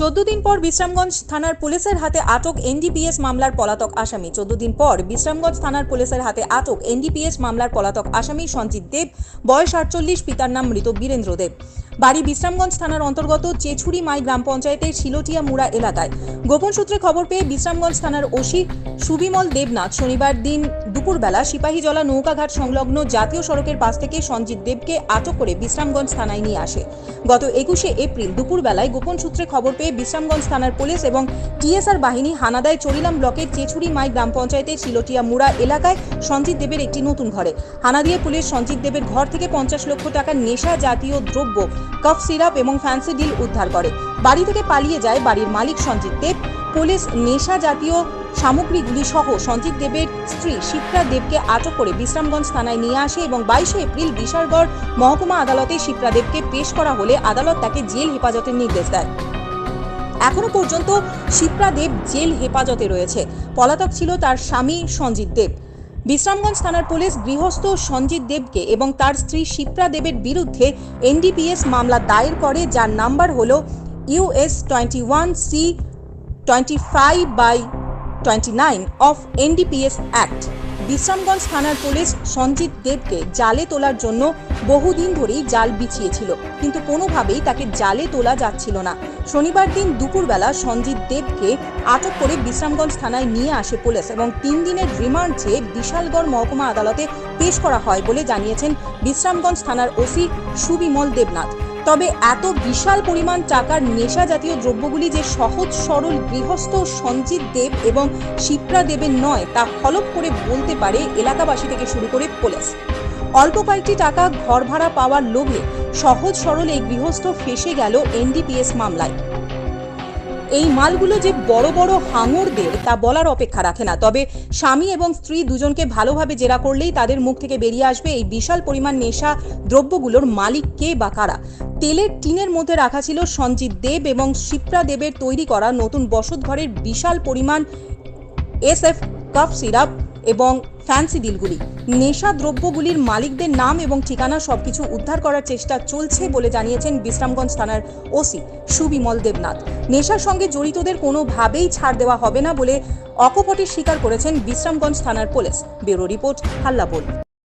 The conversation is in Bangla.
চোদ্দ দিন পর বিশ্রামগঞ্জ থানার পুলিশের হাতে আটক এনডিপিএস মামলার পলাতক আসামি। চোদ্দ দিন পর বিশ্রামগঞ্জ থানার পুলিশের হাতে আটক এনডিপিএস মামলার পলাতক আসামি সঞ্জিত দেব, বয়স আটচল্লিশ, পিতার নাম মৃত বীরেন্দ্র দেব। বাড়ি বিশ্রামগঞ্জ থানার অন্তর্গত চেছুরি মাই গ্রাম পঞ্চায়েতের শিলটিয়া মুড়া এলাকায়। গোপন সূত্রে খবর পেয়ে বিশ্রামগঞ্জ থানার ওসি সুবিমল দেবনাথ শনিবার দিন দুপুরবেলা সিপাহীজলা নৌকাঘাট সংলগ্ন জাতীয় সড়কের পাশ থেকে সঞ্জিত দেবকে আটক করে বিশ্রামগঞ্জ থানায় নিয়ে আসে। গত একুশে এপ্রিল দুপুরবেলায় গোপন সূত্রে খবর পেয়ে বিশ্রামগঞ্জ থানার পুলিশ এবং টিএসআর বাহিনী হানাদায় চরিলাম ব্লকের চেছুরি মাই গ্রাম পঞ্চায়েতের শিলটিয়া মুড়া এলাকায় সঞ্জিত দেবের একটি নতুন ঘরে। হানা দিয়ে পুলিশ সঞ্জিত দেবের ঘর থেকে পঞ্চাশ লক্ষ টাকার নেশা জাতীয় দ্রব্য, কফ সিরাপ এবং ফ্যান্সি ডিল উদ্ধার করে। বাড়ি থেকে পালিয়ে যায় বাড়ির মালিক সঞ্জিত দেব। পুলিশ নেশা জাতীয় সামগ্রীগুলি সহ সঞ্জিত দেবের স্ত্রী শিপ্রা দেবকে আটক করে বিশ্রামগঞ্জ থানায় নিয়ে আসে এবং বাইশে এপ্রিল বিশালগড় মহকুমা আদালতে শিপ্রা দেবকে পেশ করা হলে আদালত তাকে জেল হেফাজতের নির্দেশ দেয়। এখনও পর্যন্ত শিপ্রা দেব জেল হেফাজতে রয়েছে। পলাতক ছিল তার স্বামী সঞ্জিত দেব। বিশ্রামগঞ্জ থানার পুলিশ গৃহস্থ সঞ্জিত দেবকে এবং তার স্ত্রী শিপ্রা দেবের বিরুদ্ধে এনডিপিএস মামলা দায়ের করে, যার নাম্বার হল US twenty one C twenty five by twenty nine of NDPS act Bishramganj থানার পুলিশ সঞ্জিত দেবকে জালে তোলার জন্য বহুদিন ধরেই জাল বিছিয়েছিল, কিন্তু কোনোভাবেই তাকে জালে তোলা যাচ্ছিল না। শনিবার দিন দুপুরবেলা সঞ্জিত দেবকে আটক করে বিশ্রামগঞ্জ থানায় নিয়ে আসে পুলিশ এবং তিন দিনের রিমান্ড চেয়ে বিশালগড় মহকুমা আদালতে পেশ করা হয় বলে জানিয়েছেন বিশ্রামগঞ্জ থানার ওসি সুবিমল দেবনাথ। তবে এত বিশাল পরিমাণ টাকার নেশা জাতীয় দ্রব্যগুলি যে সহজ, সরল, গৃহস্থ সঞ্জিত দেব এবং শিপ্রা দেবের নয়, তা হলপ করে বলতে পারে এলাকাবাসী থেকে শুরু করে পুলিশ। অল্প কয়েকটি টাকা ঘর ভাড়া পাওয়ার লোভে সহজ, সরল এই গৃহস্থ ফেসে গেল এনডিপিএস মামলায়। এই মালগুলো যে বড় বড় হাঙরদের তা বলার অপেক্ষা রাখে না। তবে স্বামী এবং স্ত্রী দুজনকে ভালোভাবে জেরা করলেই তাদের মুখ থেকে বেরিয়ে আসবে এই বিশাল পরিমাণ নেশা দ্রব্যগুলোর মালিক কে বা কারা। তেলের টিনের মধ্যে রাখা ছিল সঞ্জিত দেব এবং শিপ্রা দেবের তৈরি করা নতুন বসত ঘরের বিশাল পরিমাণ এস এফ কাফ সিরাপ এবং ফ্যান্সি ডিলগুলি নেশা দ্রব্যগুলির মালিকদের নাম এবং ঠিকানা সবকিছু উদ্ধার করার চেষ্টা চলছে বলে জানিয়েছেন বিশ্রামগঞ্জ থানার ওসি সুবিমল দেবনাথ। নেশার সঙ্গে জড়িতদের কোনোভাবেই ছাড় দেওয়া হবে না বলে অকপটে স্বীকার করেছেন বিশ্রামগঞ্জ থানার পুলিশ। Bureau report হাল্লাবোল।